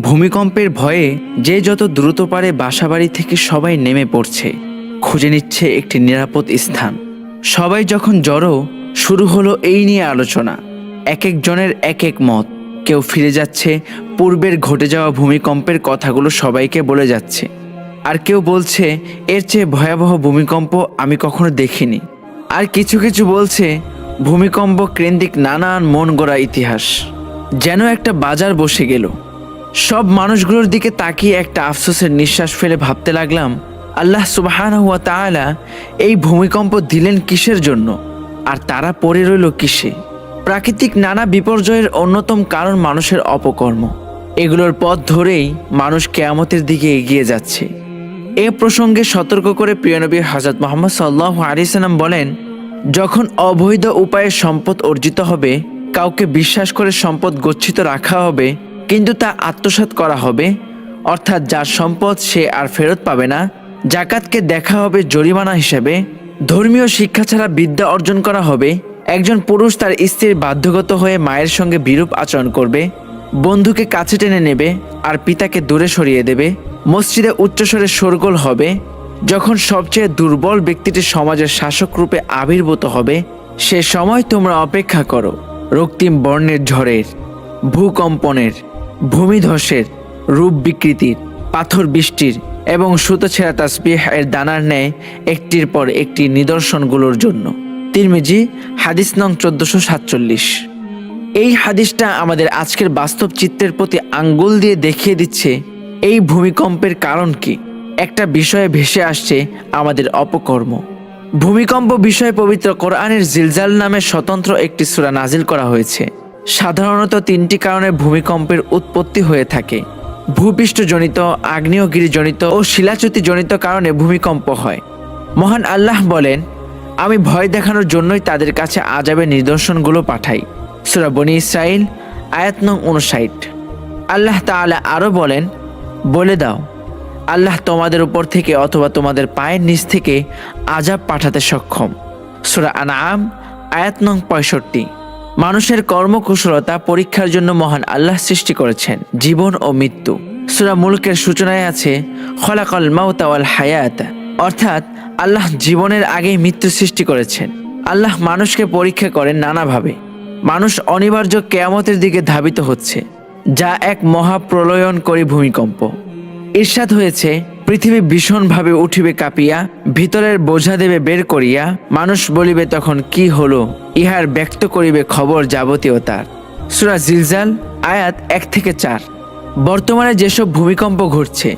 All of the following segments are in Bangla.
ভূমিকম্পের ভয়ে যে যত দ্রুত পারে বাসাবাড়ি থেকে সবাই নেমে পড়ছে, খুঁজে নিচ্ছে একটি নিরাপদ স্থান। সবাই যখন জড়ো, শুরু হলো এই নিয়ে আলোচনা। এক একজনের এক এক মত। কেউ ফিরে যাচ্ছে, পূর্বের ঘটে যাওয়া ভূমিকম্পের কথাগুলো সবাইকে বলে যাচ্ছে। আর কেউ বলছে, এর চেয়ে ভয়াবহ ভূমিকম্প আমি কখনো দেখিনি। আর কিছু কিছু বলছে, ভূমিকম্প কেন্দ্রিক নানান মন গড়া ইতিহাস। যেন একটা বাজার বসে গেল। সব মানুষগুলোর দিকে তাকিয়ে একটা আফসোসের নিঃশ্বাস ফেলে ভাবতে লাগলাম, আল্লাহ সুবাহান হুয়া তাআলা এই ভূমিকম্প দিলেন কিসের জন্য? আর তারা পড়ে রইল কিসে? প্রাকৃতিক নানা বিপর্যয়ের অন্যতম কারণ মানুষের অপকর্ম। এগুলোর পথ ধরেই মানুষ কেয়ামতের দিকে এগিয়ে যাচ্ছে। এ প্রসঙ্গে সতর্ক করে প্রিয়নবী হজরত মোহাম্মদ সাল্লাহ আলিয়াল্লাম বলেন, যখন অবৈধ উপায়ে সম্পদ অর্জিত হবে, কাউকে বিশ্বাস করে সম্পদ গচ্ছিত রাখা হবে কিন্তু তা আত্মসাৎ করা হবে, অর্থাৎ যার সম্পদ সে আর ফেরত পাবে না, জাকাতকে দেখা হবে জরিমানা হিসেবে, ধর্মীয় শিক্ষা ছাড়া বিদ্যা অর্জন করা হবে, একজন পুরুষ তার স্ত্রীর বাধ্যগত হয়ে মায়ের সঙ্গে বিরূপ আচরণ করবে, বন্ধুকে কাছে টেনে নেবে আর পিতাকে দূরে সরিয়ে দেবে, মসজিদে উচ্চস্বরে শোরগোল হবে, যখন সবচেয়ে দুর্বল ব্যক্তিটি সমাজের শাসক রূপে আবির্ভূত হবে, সে সময় তোমরা অপেক্ষা করো, রক্তিম বর্ণের ঝড়ের, ভূকম্পনের। ভূমিধসের রূপ বিকৃতির, পাথর বৃষ্টির এবং সুতো ছেঁড়া তাসবিহ এর দানার ন্যায় একটির পর একটি নিদর্শনগুলোর জন্য। তিরমিজি, হাদিস নং চোদ্দশো সাতচল্লিশ। এই হাদিসটা আমাদের আজকের বাস্তব চিত্রের প্রতি আঙ্গুল দিয়ে দেখিয়ে দিচ্ছে এই ভূমিকম্পের কারণ কি। একটা বিষয়ে ভেসে আসছে আমাদের অপকর্ম। ভূমিকম্প বিষয়ে পবিত্র কোরআনের জিলজাল নামে স্বতন্ত্র একটি সূরা নাজিল করা হয়েছে। সাধারণত তিনটি কারণে ভূমিকম্পের উৎপত্তি হয়ে থাকে। ভূপৃষ্ঠজনিত, আগ্নেয়গিরিজনিত ও শিলাচ্যুতিজনিত কারণে ভূমিকম্প হয়। মহান আল্লাহ বলেন, আমি ভয় দেখানোর জন্যই তাদের কাছে আজাবের নিদর্শনগুলো পাঠাই। সুরা বনি ইসরাইল আয়াত নং উনষাট আল্লাহ তাআলা আরও বলেন, বলে দাও, আল্লাহ তোমাদের উপর থেকে অথবা তোমাদের পায়ের নিচ থেকে আজাব পাঠাতে সক্ষম। সুরা আনাম আয়াত নং পঁয়ষট্টি। মানুষের কর্মকুশলতা পরীক্ষার জন্য মহান আল্লাহ সৃষ্টি করেছেন, জীবন ও মৃত্যু। সুরা মুলকের সূচনায় আছে, খলাকল মাউতাওয়াল হায়াত। অর্থাৎ, আল্লাহ জীবনের আগেই মৃত্যু সৃষ্টি করেছেন। আল্লাহ মানুষকে পরীক্ষা করেন নানাভাবে। মানুষ অনিবার্য কেয়ামতের দিকে ধাবিত হচ্ছে, যা এক মহাপ্রলয়নকরী ভূমিকম্প। ঈর্ষাদ হয়েছে পৃথিবী ভীষণভাবে উঠিবে কাঁপিয়া, ভিতরের বোঝা দেবে বের করিয়া, মানুষ বলিবে তখন কি হলো, ইহার ব্যক্ত করিবে খবর যাবতীয় তার। সুরা জিলজাল, আয়াত এক থেকে চার। বর্তমানে যেসব ভূমিকম্প ঘটছে,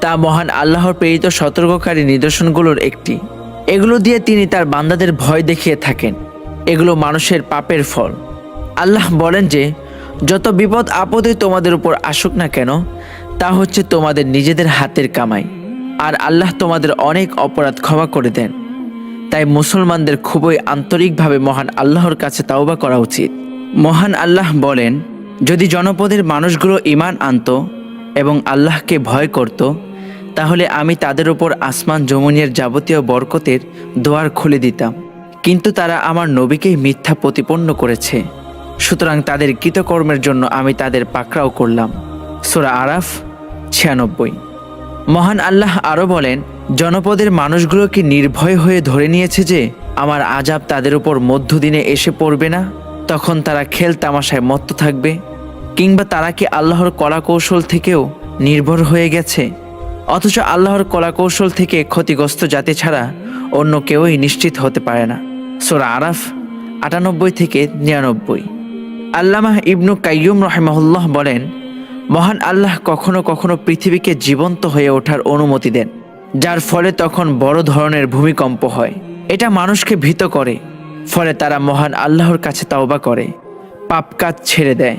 তা মহান আল্লাহর প্রেরিত সতর্ককারী নিদর্শনগুলোর একটি। এগুলো দিয়ে তিনি তার বান্দাদের ভয় দেখিয়ে থাকেন। এগুলো মানুষের পাপের ফল। আল্লাহ বলেন যে, যত বিপদ আপদে তোমাদের উপর আসুক না কেন তা হচ্ছে তোমাদের নিজেদের হাতের কামাই। আর আল্লাহ তোমাদের অনেক অপরাধ ক্ষমা করে দেন। তাই মুসলমানদের খুবই আন্তরিকভাবে মহান আল্লাহর কাছে তাওবা করা উচিত। মহান আল্লাহ বলেন, যদি জনপদের মানুষগুলো ইমান আনতো এবং আল্লাহকে ভয় করত, তাহলে আমি তাদের ওপর আসমান জমুনিয়ার যাবতীয় বরকতের দোয়ার খুলে দিতাম। কিন্তু তারা আমার নবীকেই মিথ্যা প্রতিপন্ন করেছে। সুতরাং তাদের কৃতকর্মের জন্য আমি তাদের পাকড়াও করলাম। সোরা আরাফ ছিয়ানব্বই। মহান আল্লাহ আরও বলেন, জনপদের মানুষগুলোকে নির্ভয় হয়ে ধরে নিয়েছে যে, আমার আজাব তাদের উপর মধ্যদিনে এসে পড়বে না, তখন তারা খেল তামাশায় মত্ত থাকবে, কিংবা তারা কি আল্লাহর কলাকৌশল থেকেও নির্ভর হয়ে গেছে? অথচ আল্লাহর কলাকৌশল থেকে ক্ষতিগ্রস্ত জাতি ছাড়া অন্য কেউই নিশ্চিত হতে পারে না। সোরা আরাফ, আটানব্বই থেকে নিরানব্বই। আল্লামাহ ইবনু কাইয়ুম রহমাহুল্লাহ বলেন মহান আল্লাহ কখনো কখনো পৃথিবীকে জীবন্ত হয়ে ওঠার অনুমতি দেন, যার ফলে তখন বড় ধরনের ভূমিকম্প হয়। এটা মানুষকে ভীত করে, ফলে তারা মহান আল্লাহর কাছে তাওবা করে, পাপ কাজ ছেড়ে দেয়,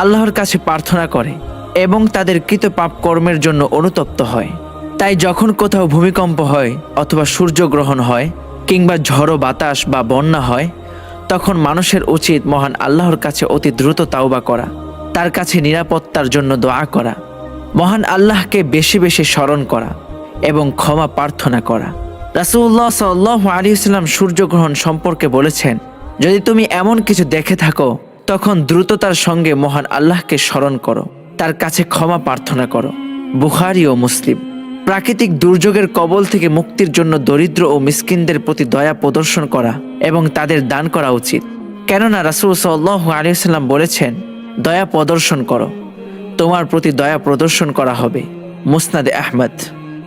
আল্লাহর কাছে প্রার্থনা করে, এবং তাদের কৃত পাপ কর্মের জন্য অনুতপ্ত হয়। তাই যখন কোথাও ভূমিকম্প হয় অথবা সূর্যগ্রহণ হয়, কিংবা ঝড়ো বাতাস বা বন্যা হয়, তখন মানুষের উচিত মহান আল্লাহর কাছে অতি দ্রুত তাওবা করা। তার কাছে নিরাপত্তার জন্য দোয়া করা। মহান আল্লাহকে বেশি বেশি স্মরণ করা এবং ক্ষমা প্রার্থনা করা। রাসুল্লাহ সাল্লাহ আলী ইসলাম সূর্যগ্রহণ সম্পর্কে বলেছেন, যদি তুমি এমন কিছু দেখে থাকো, তখন দ্রুততার সঙ্গে মহান আল্লাহকে স্মরণ করো। তার কাছে ক্ষমা প্রার্থনা করো। বুখারি ও মুসলিম। প্রাকৃতিক দুর্যোগের কবল থেকে মুক্তির জন্য দরিদ্র ও মিসকিনদের প্রতি দয়া প্রদর্শন করা এবং তাদের দান করা উচিত। কেননা রাসুল সাল্লাহ আলিয়াল্লাম বলেছেন দয়া প্রদর্শন করো। তোমার প্রতি দয়া প্রদর্শন করা হবে। মুসনাদে আহমদ।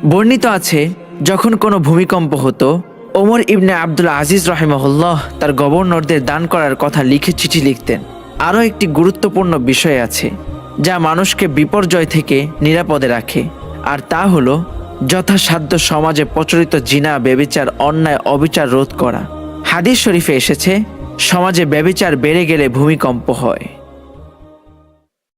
বর্ণিত আছে, যখন কোনো ভূমিকম্প হতো, ওমর ইবনে আব্দুল আজিজ রহিমহুল্লাহ তার গভর্নরদের দান করার কথা লিখে চিঠি লিখতেন। আরও একটি গুরুত্বপূর্ণ বিষয় আছে, যা মানুষকে বিপর্যয় থেকে নিরাপদে রাখে, আর তা হলো যথাসাধ্য সমাজে প্রচলিত জিনা বেবিচার অন্যায়, অবিচার রোধ করা। হাদিস শরীফে এসেছে, সমাজে ব্যবিচার বেড়ে গেলে ভূমিকম্প হয়।